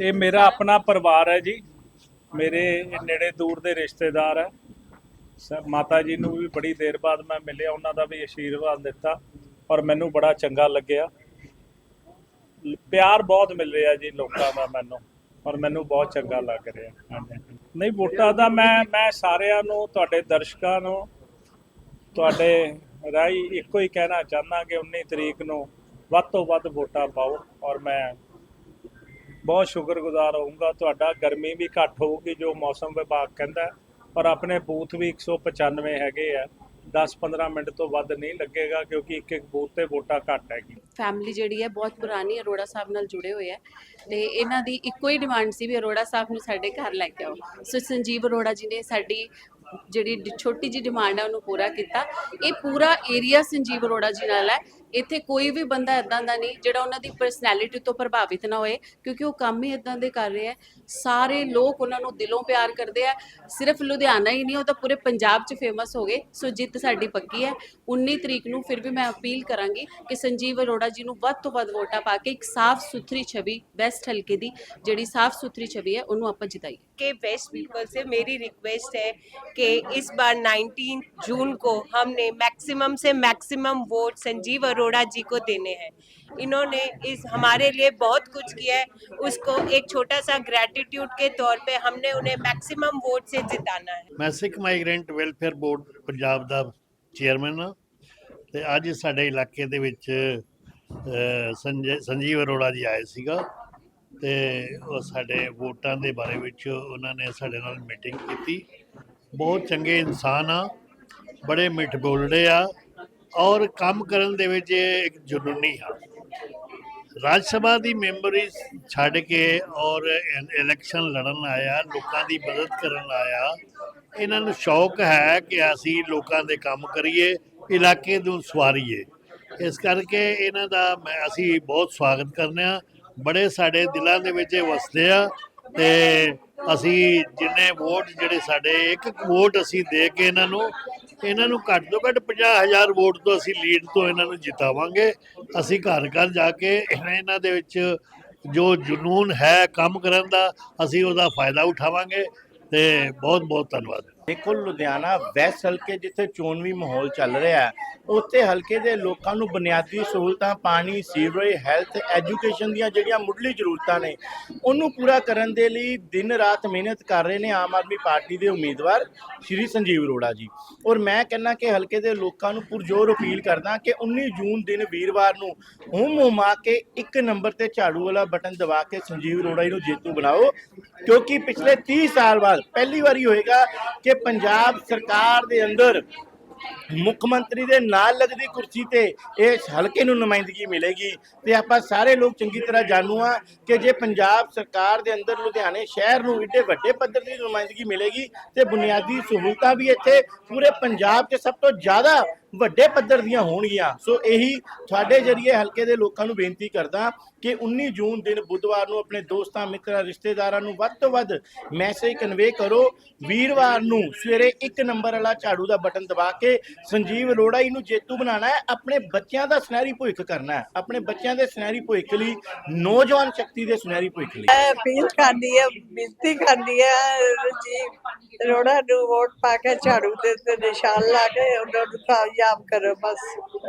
ਇਹ ਮੇਰਾ ਆਪਣਾ ਪਰਿਵਾਰ ਹੈ ਜੀ। ਮੇਰੇ ਨੇੜੇ ਦੂਰ ਦੇ ਰਿਸ਼ਤੇਦਾਰ ਹੈ। ਸ- ਮਾਤਾ ਜੀ ਨੂੰ ਵੀ ਬੜੀ ਦੇਰ ਬਾਅਦ ਮੈਂ ਮਿਲਿਆ, ਉਹਨਾਂ ਦਾ ਵੀ ਆਸ਼ੀਰਵਾਦ ਦਿੱਤਾ ਔਰ ਮੈਨੂੰ ਬੜਾ ਚੰਗਾ ਲੱਗਿਆ। ਪਿਆਰ ਬਹੁਤ ਮਿਲ ਰਿਹਾ ਜੀ ਲੋਕਾਂ ਦਾ ਮੈਨੂੰ ਔਰ ਮੈਨੂੰ ਬਹੁਤ ਚੰਗਾ ਲੱਗ ਰਿਹਾ। ਨਹੀਂ, ਵੋਟਾਂ ਦਾ ਮੈਂ ਮੈਂ ਸਾਰਿਆਂ ਨੂੰ, ਤੁਹਾਡੇ ਦਰਸ਼ਕਾਂ ਨੂੰ, ਤੁਹਾਡੇ ਰਾਹੀਂ ਇੱਕੋ ਹੀ ਕਹਿਣਾ ਚਾਹੁੰਦਾ ਕਿ 19 ਤਰੀਕ ਨੂੰ ਵੱਧ ਤੋਂ ਵੱਧ ਵੋਟਾਂ ਪਾਓ ਔਰ ਮੈਂ ਬਹੁਤ ਸ਼ੁਕਰਗੁਜ਼ਾਰ ਹੋਊਂਗਾ। ਤੁਹਾਡਾ ਗਰਮੀ ਵੀ ਘੱਟ ਹੋਊਗੀ ਜੋ ਮੌਸਮ ਵਿਭਾਗ ਕਹਿੰਦਾ ਹੈ, ਆਪਣੇ ਬੂਥ ਵੀ 195 ਹੈਗੇ ਆ। 10-15 ਮਿੰਟ ਤੋਂ ਵੱਧ ਨਹੀਂ ਲੱਗੇਗਾ ਕਿਉਂਕਿ ਇੱਕ ਇੱਕ ਬੂਥ ਤੇ ਵੋਟਾਂ ਘੱਟ ਹੈਗੀ ਫੈਮਿਲੀ ਜਿਹੜੀ ਹੈ ਬਹੁਤ ਪੁਰਾਣੀ ਅਰੋੜਾ ਸਾਹਿਬ ਨਾਲ ਜੁੜੇ ਹੋਏ ਹੈ ਤੇ ਇਹਨਾਂ ਦੀ ਇੱਕੋ ਹੀ ਡਿਮਾਂਡ ਸੀ ਵੀ ਅਰੋੜਾ ਸਾਹਿਬ ਨੂੰ ਸਾਡੇ ਘਰ ਲੈ ਕੇ ਆਓ। ਸੋ ਸੰਜੀਵ ਅਰੋੜਾ ਜੀ ਨੇ ਸਾਡੀ ਜਿਹੜੀ ਛੋਟੀ ਜੀ ਡਿਮਾਂਡ ਹੈ ਉਹਨੂੰ ਪੂਰਾ ਕੀਤਾ। ਇਹ ਪੂਰਾ ਏਰੀਆ ਸੰਜੀਵ ਅਰੋੜਾ ਜੀ ਨਾਲ ਹੈ। ਇੱਥੇ ਕੋਈ ਵੀ ਬੰਦਾ ਇਦਾਂ ਦਾ ਨਹੀਂ ਜਿਹੜਾ ਉਹਨਾਂ ਦੀ ਪਰਸਨੈਲਿਟੀ ਤੋਂ ਪ੍ਰਭਾਵਿਤ ਨਾ ਹੋਏ ਕਿਉਂਕਿ ਉਹ ਕੰਮ ਹੀ ਇਦਾਂ ਦੇ ਕਰ ਰਹੇ ਹੈ ਸਾਰੇ ਲੋਕ ਉਹਨਾਂ ਨੂੰ ਦਿਲੋਂ ਪਿਆਰ ਕਰਦੇ ਆ ਸਿਰਫ ਲੁਧਿਆਣਾ ਹੀ ਨਹੀਂ ਉਹ ਤਾਂ ਪੂਰੇ ਪੰਜਾਬ 'ਚ ਫੇਮਸ ਹੋ ਗਏ ਸੋ ਜਿੱਤ ਸਾਡੀ ਪੱਕੀ ਹੈ 19 ਤਰੀਕ ਨੂੰ ਫਿਰ ਵੀ ਮੈਂ ਅਪੀਲ ਕਰਾਂਗੀ ਕਿ ਸੰਜੀਵ ਅਰੋੜਾ ਜੀ ਨੂੰ ਵੱਧ ਤੋਂ ਵੱਧ ਵੋਟਾਂ ਪਾ ਕੇ ਇੱਕ ਸਾਫ਼ ਸੁਥਰੀ ਛਵੀ ਵੈਸਟ ਹਲਕੇ ਦੀ ਜਿਹੜੀ ਸਾਫ਼ ਸੁਥਰੀ ਛਵੀ ਹੈ ਉਹਨੂੰ ਆਪਾਂ ਜਿਤਾਈਏ के वेस्ट पीपल से मेरी रिक्वेस्ट है कि इस बार 19 जून को हमने मैक्सिमम से मैक्सिमम वोट संजीव अरोड़ा जी को देने हैं इन्होंने इस हमारे लिए बहुत कुछ किया है उसको एक छोटा सा ग्रैटिट्यूड के तौर पे हमने उन्हें मैक्सिमम वोट से जिताना है ਮੈਂ Sikh migrant welfare board Punjab ਦਾ ਚੇਅਰਮੈਨ ਹਾਂ ਤੇ ਅੱਜ ਸਾਡੇ ਇਲਾਕੇ ਦੇ ਵਿੱਚ ਅ, ਸੰਜੇ ਸੰਜੀਵ ਅਰੋੜਾ ਜੀ ਆਏ ਸੀਗਾ ਤੇ ਉਹ ਸਾਡੇ ਵੋਟਾਂ ਦੇ ਬਾਰੇ ਵਿੱਚ ਉਹਨਾਂ ਨੇ ਸਾਡੇ ਨਾਲ ਮੀਟਿੰਗ ਕੀਤੀ ਬਹੁਤ ਚੰਗੇ ਇਨਸਾਨ ਆ ਬੜੇ ਮਿੱਠ ਬੋਲੜੇ ਆ ਔਰ ਕੰਮ ਕਰਨ ਦੇ ਵਿੱਚ ਇਹ ਇੱਕ ਜਨੂਨੀ ਆ। ਰਾਜ ਸਭਾ ਦੀ ਮੈਂਬਰੀ ਛੱਡ ਕੇ ਔਰ ਇਲੈਕਸ਼ਨ ਲੜਨ ਆਇਆ, ਲੋਕਾਂ ਦੀ ਮਦਦ ਕਰਨ ਆਇਆ, ਇਹਨਾਂ ਨੂੰ ਸ਼ੌਕ ਹੈ ਕਿ ਅਸੀਂ ਲੋਕਾਂ ਦੇ ਕੰਮ ਕਰੀਏ, ਇਲਾਕੇ ਨੂੰ ਸਵਾਰੀਏ। ਇਸ ਕਰਕੇ ਇਹਨਾਂ ਦਾ ਮੈਂ- ਅਸੀਂ ਬਹੁਤ ਸਵਾਗਤ ਕਰਨੇ ਆ ਬੜੇ ਸਾਡੇ ਦਿਲਾਂ ਦੇ ਵਿੱਚ ਇਹ ਵਸਦੇ ਆ ਤੇ ਅਸੀਂ ਜਿੰਨੇ ਵੋਟ, ਜਿਹੜੇ ਸਾਡੇ ਇੱਕ ਇੱਕ ਵੋਟ ਅਸੀਂ ਦੇ ਕੇ ਇਹਨਾਂ ਨੂੰ ਇਹਨਾਂ ਨੂੰ ਘੱਟ ਤੋਂ ਘੱਟ 50000 ਵੋਟ ਤੋਂ ਅਸੀਂ ਲੀਡ ਤੋਂ ਇਹਨਾਂ ਨੂੰ ਜਿਤਾਵਾਂਗੇ। ਅਸੀਂ ਘਰ ਘਰ ਜਾ ਕੇ ਇਹਨਾਂ ਦੇ ਵਿੱਚ ਜੋ ਜਨੂਨ ਹੈ ਕੰਮ ਕਰਨ ਦਾ, ਅਸੀਂ ਉਹਦਾ ਫਾਇਦਾ ਉਠਾਵਾਂਗੇ ਤੇ ਬਹੁਤ ਬਹੁਤ ਧੰਨਵਾਦ। ਦੇਖੋ, ਲੁਧਿਆਣਾ ਵੈਸਟ ਹਲਕੇ ਜਿੱਥੇ ਚੋਣਵੀ ਮਾਹੌਲ ਚੱਲ ਰਿਹਾ ਹੈ, ਉੱਥੇ ਹਲਕੇ ਦੇ ਲੋਕਾਂ ਨੂੰ ਬੁਨਿਆਦੀ ਸਹੂਲਤਾਂ, ਪਾਣੀ, ਸੀਵਰੇਜ, ਹੈਲਥ, ਐਜੂਕੇਸ਼ਨ ਦੀਆਂ ਜਿਹੜੀਆਂ ਮੁੱਢਲੀ ਜ਼ਰੂਰਤਾਂ ਨੇ, ਉਹਨੂੰ ਪੂਰਾ ਕਰਨ ਦੇ ਲਈ ਦਿਨ ਰਾਤ ਮਿਹਨਤ ਕਰ ਰਹੇ ਨੇ ਆਮ ਆਦਮੀ ਪਾਰਟੀ ਦੇ ਉਮੀਦਵਾਰ ਸ਼੍ਰੀ ਸੰਜੀਵ ਅਰੋੜਾ ਜੀ। ਔਰ ਮੈਂ ਕਹਿੰਨਾ ਕਿ ਹਲਕੇ ਦੇ ਲੋਕਾਂ ਨੂੰ ਪੁਰਜੋਰ ਅਪੀਲ ਕਰਦਾ ਕਿ 19 ਜੂਨ ਦਿਨ ਵੀਰਵਾਰ ਨੂੰ ਹੁਮ ਹੁਮਾ ਕੇ ਇੱਕ ਨੰਬਰ ਤੇ ਝਾੜੂ ਵਾਲਾ ਬਟਨ ਦਬਾ ਕੇ ਸੰਜੀਵ ਅਰੋੜਾ ਜੀ ਨੂੰ ਜੇਤੂ ਬਣਾਓ, ਕਿਉਂਕਿ ਪਿਛਲੇ 30 ਸਾਲ ਬਾਅਦ ਪਹਿਲੀ ਵਾਰੀ ਹੋਏਗਾ ਕਿ ਪੰਜਾਬ ਸਰਕਾਰ ਦੇ ਅੰਦਰ ਮੁੱਖ ਮੰਤਰੀ ਦੇ ਨਾਲ ਲੱਗਦੀ ਕੁਰਸੀ ਤੇ ਇਸ ਹਲਕੇ ਨੂੰ ਨੁਮਾਇੰਦਗੀ ਮਿਲੇਗੀ ਤੇ ਆਪਾਂ ਸਾਰੇ ਲੋਕ ਚੰਗੀ ਤਰ੍ਹਾਂ ਜਾਣੂ ਆ ਕਿ ਜੇ ਪੰਜਾਬ ਸਰਕਾਰ ਦੇ ਅੰਦਰ ਲੁਧਿਆਣੇ ਸ਼ਹਿਰ ਨੂੰ ਏਡੇ ਵੱਡੇ ਪੱਧਰ ਦੀ ਨੁਮਾਇੰਦਗੀ ਮਿਲੇਗੀ ਤੇ ਬੁਨਿਆਦੀ ਸਹੂਲਤਾਂ ਵੀ ਇੱਥੇ ਪੂਰੇ ਪੰਜਾਬ 'ਚ ਸਭ ਤੋਂ ਜ਼ਿਆਦਾ ਵੱਡੇ ਪੱਧਰ ਦੀਆਂ ਹੋਣਗੀਆਂ। ਸੋ ਇਹੀ ਤੁਹਾਡੇ ਜਰੀਏ ਹਲਕੇ ਦੇ ਲੋਕਾਂ ਨੂੰ ਬੇਨਤੀ ਕਰਦਾ ਕਿ 19 ਜੂਨ ਦਿਨ ਬੁੱਧਵਾਰ ਨੂੰ ਆਪਣੇ ਦੋਸਤਾਂ, ਮਿੱਤਰਾਂ, ਰਿਸ਼ਤੇਦਾਰਾਂ ਨੂੰ ਵੱਧ ਤੋਂ ਵੱਧ ਮੈਸੇਜ ਕਨਵੇ ਕਰੋ। ਵੀਰਵਾਰ ਨੂੰ ਸਵੇਰੇ ਇੱਕ ਨੰਬਰ ਵਾਲਾ ਝਾੜੂ ਦਾ ਬਟਨ ਦਬਾ ਕੇ ਸੰਜੀਵ ਅਰੋੜਾ ਨੂੰ ਜੇਤੂ ਬਣਾਉਣਾ ਹੈ। ਆਪਣੇ ਬੱਚਿਆਂ ਦਾ ਸੁਨਹਿਰੀ ਭਵਿੱਖ ਕਰਨਾ ਹੈ। ਆਪਣੇ ਬੱਚਿਆਂ ਦੇ ਸੁਨਹਿਰੀ ਭਵਿੱਖ ਲਈ, ਨੌਜਵਾਨ ਸ਼ਕਤੀ ਦੇ ਸੁਨਹਿਰੀ ਭਵਿੱਖ ਲਈ। ਅਪੀਲ ਕਰਨੀ ਹੈ, ਬੇਨਤੀ ਕਰਨੀ ਹੈ ਜੀ ਰੋੜਾ ਨੂੰ ਵੋਟ ਪਾ ਕੇ ਝਾੜੂ ਦੇ ਨਿਸ਼ਾਨ ਲਾ ਕੇ ਉਹਨਾਂ ਨੂੰ Meryem Karabas.